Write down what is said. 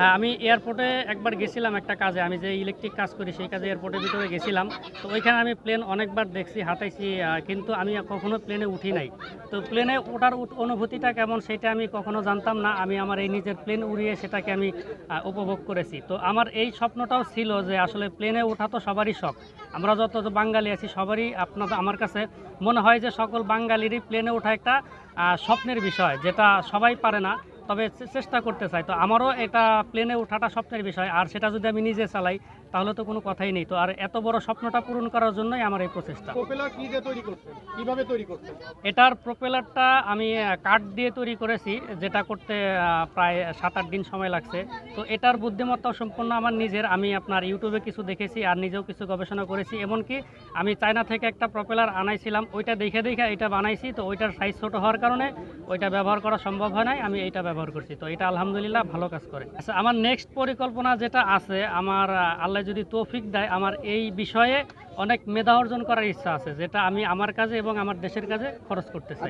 হ্যাঁ আমি এয়ারপোর্টে একবার গেছিলাম একটা কাজে, আমি যে ইলেকট্রিক কাজ করি সেই কাজে এয়ারপোর্টের ভিতরে গেছিলাম। তো ওইখানে আমি প্লেন অনেকবার দেখছি হাতাইছি কিন্তু আমি কখনো প্লেনে উঠি নাই। তো প্লেনে ওঠার অনুভূতিটা কেমন সেটা আমি কখনো জানতাম না, আমি আমার এই নিজের প্লেন উড়িয়ে সেটাকে আমি উপভোগ করেছি। তো আমার এই স্বপ্নটাও ছিল যে আসলে প্লেনে ওঠা তো সবারই শখ। আমরা যত বাঙালি আছি সবারই আপনার, আমার কাছে মনে হয় যে সকল বাঙালিরই প্লেনে ওঠা একটা স্বপ্নের বিষয়, যেটা সবাই পারে না। তবে চেষ্টা করতে চাই। তো আমারও এটা প্লেনে ওঠাটা স্বপ্নের বিষয়। আর সেটা যদি আমি নিজে চালাই তাহলে তো কোনো কথাই নেই। তো আর এত বড় স্বপ্নটা পূরণ করার জন্যই আমার এই প্রচেষ্টা। প্রপেলার কি দিয়ে তৈরি করছেন? কীভাবে তৈরি করছেন? এটার প্রপেলারটা আমি কাঠ দিয়ে তৈরি করেছি যেটা করতে প্রায় সাত আট দিন সময় লাগছে। তো এটার বুদ্ধিমত্তা সম্পূর্ণ আমার নিজের। আমি আপনার ইউটিউবে কিছু দেখেছি আর নিজেও কিছু গবেষণা করেছি। এমনকি আমি চায়না থেকে একটা প্রপেলার আনাইছিলাম। ওইটা দেখে দেখে এটা বানাইছি। তো ওইটার সাইজ ছোট হওয়ার কারণে ওইটা ব্যবহার করা সম্ভব হয় নাই। আমি এইটা ব্যবহার করছি। তো এটা আলহামদুলিল্লাহ ভালো কাজ করে। আচ্ছা আমার নেক্সট পরিকল্পনা যেটা আছে, আমার আল্লাহ যদি তৌফিক দেয়, আমার এই বিষয়ে অনেক মেধা অর্জন করার ইচ্ছা আছে, যেটা আমি আমার কাজে এবং আমার দেশের কাজে খরচ করতে চাই